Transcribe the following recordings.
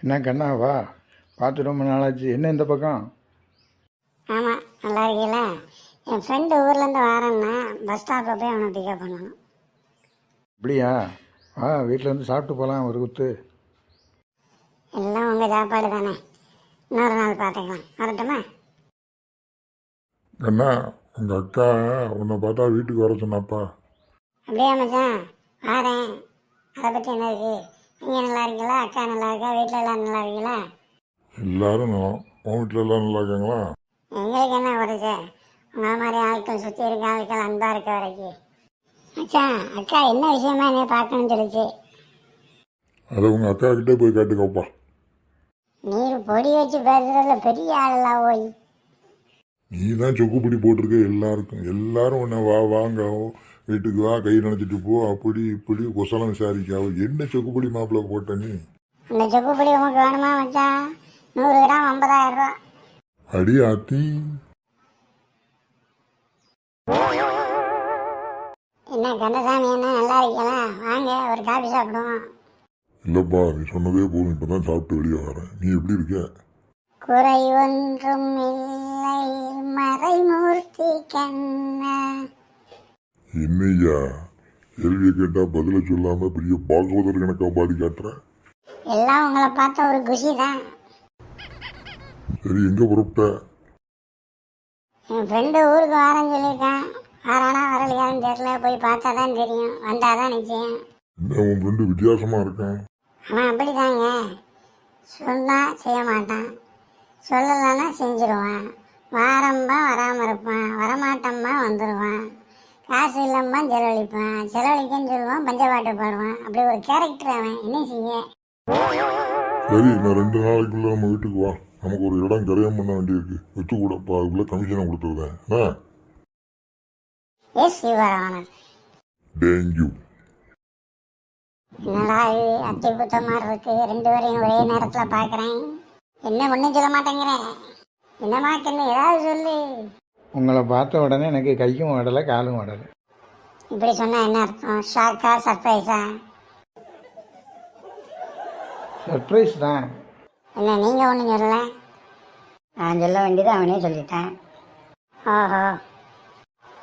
என்ன கண்ணா வா. பார்த்து ரொம்ப நாளாச்சு. என்ன இந்த பக்கம்? ஆமாம் நல்லா இருக்கீங்களா என் ஃப்ரெண்டு ஊர்லேருந்து வரேன்னா பஸ் ஸ்டாப்பில் போய் அவனை பிக்கப் பண்ணணும். அப்படியா? வா வீட்டில் வந்து சாப்பிட்டு போகலாம் ஒரு குத்து. எல்லாம் உங்கள் சாப்பாடு தானே. இன்னொரு நாள் பார்த்துக்கலாம். வரட்டுமா? அண்ணா உங்கள் அக்கா உன்னை பார்த்தா வீட்டுக்கு வர சொன்னாப்பா. அப்படியே மச்சான்? வரேன். அதை பற்றி என்ன இருக்கு? நீங்கள் நல்லா இருக்கீங்களா? அக்கா நல்லா இருக்கா? வீட்டில் எல்லாம் நல்லா இருக்கீங்களா? எல்லாரும் நலம் உன் வீட்டில் எல்லாம் நல்லா இருக்காங்களா? எங்களுக்கு என்ன குறைச்ச உங்களை மாதிரி ஆட்கள் சுற்றி இருக்க ஆட்கள் அன்பாக இருக்க வரைக்கும் மச்சான் அக்கா என்ன விஷயமா என்னை பார்க்கணும்னு சொல்லிச்சு? அதை உங்கள் அக்கா கிட்டே போய் கேட்டுக்கோப்பா நீர் பொடி வச்சு பேசுறதுல பெரிய ஆளெல்லாம் போய். நீ தான் சொக்குப்பிடி போட்டிருக்க எல்லாருக்கும். எல்லாரும் உன்னை வா வாங்க வீட்டுக்கு வா கை நினைச்சிட்டு போ அப்படி இப்படி குசலம் விசாரிக்காவோ என்ன சொக்குப்பிடி மாப்பிள்ளை போட்ட நீ? இந்த செக்குப்பொடி உனக்கு வேணுமா மச்சான் நூறு கிராம் ஐம்பதாயிரம் ரூபா. அடி ஆத்தி. என்ன கந்தசாமி என்ன நல்லா இருக்கீங்களா? வாங்க ஒரு காபி சாப்பிடுவோம். இல்லைப்பா நீ சொன்னதே போதும். இப்போ தான் சாப்பிட்டு வெளியே வரேன். நீ எப்படி இருக்க? குறை ஒன்றும் இல்லை மறைமூர்த்தி கண்ணா. என்னய்யா கேள்வியை கேட்டால் பதிலை சொல்லாமல் பெரிய பாகவதர் கணக்காக பாடி காட்டுற? எல்லாம் உங்களை பார்த்த ஒரு குஷி தான் சரி எங்கே புறப்பட்ட? என் ஃப்ரெண்டு ஊருக்கு வரேன்னு சொல்லியிருக்கான். வரானா வரலையான்னு தெரியல போய் பார்த்தா தான் தெரியும் வந்தால் தான் நிச்சயம். என்ன உன் ஃப்ரெண்டு வித்தியாசமாக இருக்கான்? அவன் அப்படிதாங்க. சொன்னால் செய்ய மாட்டான். சொல்லலைன்னா செஞ்சிருவான். வாரம்பா வராமல் இருப்பான். வரமாட்டம்பா வந்துடுவான் காசு இல்லம்பா செலவழிப்பான். செலவழிக்கன்னு சொல்லுவான் பஞ்சபாட்டு பாடுவான். அப்படி ஒரு கேரக்டர் அவன். என்ன செய்ய? சரி நான் ரெண்டு நாளைக்குள்ள நம்ம வீட்டுக்கு வா. நமக்கு ஒரு இடம் கரையம் பண்ண வேண்டியிருக்கு. வச்சு கூடப்பா அதுக்குள்ள கமிஷனை கொடுத்துருந்தேன் என்ன? எஸ் யுவர் தேங்க்யூ என்னடா இது? அத்தி புத்த மாதிரி இருக்கு. ரெண்டு பேரையும் ஒரே நேரத்தில் பார்க்குறேன் என்ன ஒன்றும் சொல்ல மாட்டேங்கிறேன் என்னம்மா கண்ணு ஏதாவது சொல்லு. உங்களை பார்த்த உடனே எனக்கு கையும் ஓடலை காலும் ஓடலை. இப்படி சொன்னா என்ன அர்த்தம்? ஷாக்கா சர்ப்ரைஸா சர்ப்ரைஸ் தான். இல்லை நீங்கள் ஒன்றும் சொல்லல? நான் சொல்ல வேண்டியது அவனே சொல்லிட்டான். ஓஹோ.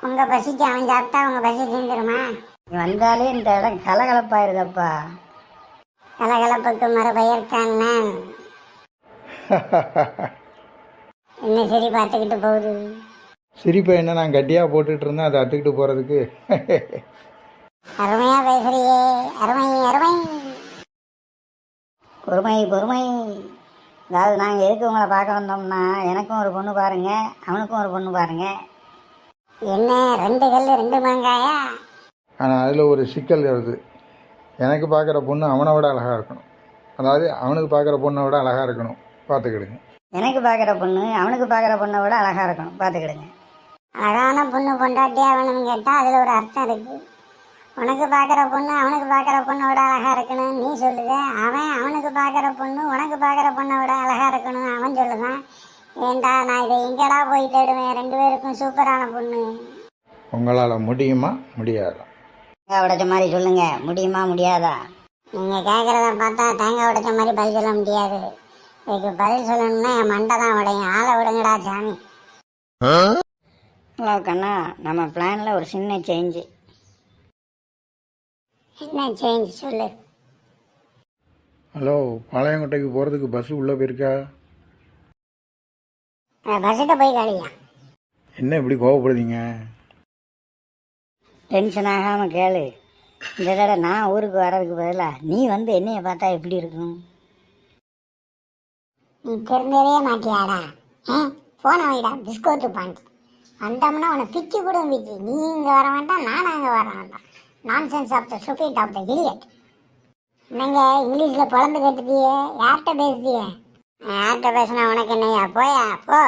உங்கள் பசிக்கு அவன் சாப்பிட்டா உங்கள் பசி தீர்ந்துருமா? நீ வந்தாலே இந்த இடம் கலகலப்பாயிருதப்பா. கலகலப்புக்கு மறுபெயர்த்தான் நான் என்ன சரி பார்த்துக்கிட்டு போகுது? சிரிப்பை என்ன நான் கட்டியாக போட்டுட்டு இருந்தேன் அதை அத்துக்கிட்டு போகிறதுக்கு அருமையாக பேசுறியே. அருமை அருமை. பொறுமை பொறுமை. அதாவது நாங்கள் எதுக்கு உங்களை பார்க்க வந்தோம்னா எனக்கும் ஒரு பொண்ணு பாருங்க அவனுக்கும் ஒரு பொண்ணு பாருங்க. என்ன ரெண்டு கல் ரெண்டு மாங்காயா? ஆனால் அதில் ஒரு சிக்கல் வருது. எனக்கு பார்க்குற பொண்ணு அவனை விட அழகாக இருக்கணும். அதாவது அவனுக்கு பார்க்குற பொண்ணை விட அழகாக இருக்கணும். பார்த்துக்கிடுங்க எனக்கு பார்க்குற பொண்ணு அவனுக்கு பார்க்குற பொண்ணை விட அழகாக இருக்கணும் பார்த்துக்கிடுங்க அழகான பொண்ணு பொண்டாட்டியா வேணும்னு கேட்டால் அதில் ஒரு அர்த்தம் இருக்கு. உனக்கு பார்க்குற பொண்ணு அவனுக்கு பார்க்குற பொண்ணை விட அழகாக இருக்கணும். நீ சொல்லுத அவன் அவனுக்கு பார்க்குற பொண்ணு உனக்கு பார்க்குற பொண்ணை விட அழகாக இருக்கணும் அவன் சொல்லுதான். ஏண்டா நான் இதை எங்கடா போய் தேடுவேன்? ரெண்டு பேருக்கும் சூப்பரான பொண்ணு. உங்களால் முடியுமா? முடியாதா? தேங்காய் உடைச்ச மாதிரி சொல்லுங்க. முடியுமா முடியாதா? நீங்கள் கேட்குறத பார்த்தா தேங்காய் உடைச்ச மாதிரி பதில் சொல்ல முடியாது. இதுக்கு பதில் சொல்லணும்னா என் மண்டை தான் உடையும். ஆளை விடுங்கடா சாமி. ஹலோ கண்ணா நம்ம பிளானில் ஒரு சின்ன சேஞ்சு என்ன சேஞ்ச் சொல்லு. ஹலோ பாளையங்கோட்டைக்கு போகிறதுக்கு பஸ்ஸு உள்ளே போயிருக்கா? பஸ்ஸிட்ட போய் காலியா? என்ன இப்படி கோவப்படுதீங்க? டென்ஷன் ஆகாமல் கேளு. இந்த தடவை நான் ஊருக்கு வர்றதுக்கு பதிலாக நீ வந்து என்னைய பார்த்தா எப்படி இருக்கும்? நீ தெரிஞ்சவே மாட்டியாடா? ஆ போன வைடா பிஸ்கோத்து பாண்டி. வந்தோம்னா உன்னை பிச்சு கூட பிச்சு நீ இங்கே வர வேண்டாம் நானும் அங்கே வர வேண்டாம். Nonsense of the stupid of the idiot என்னங்க இங்கிலீஷில் பிறந்து கேட்டுட்டியே? யார்கிட்ட பேசுதியே யார்கிட்ட பேசினா உனக்கு என்னையா போயா போ.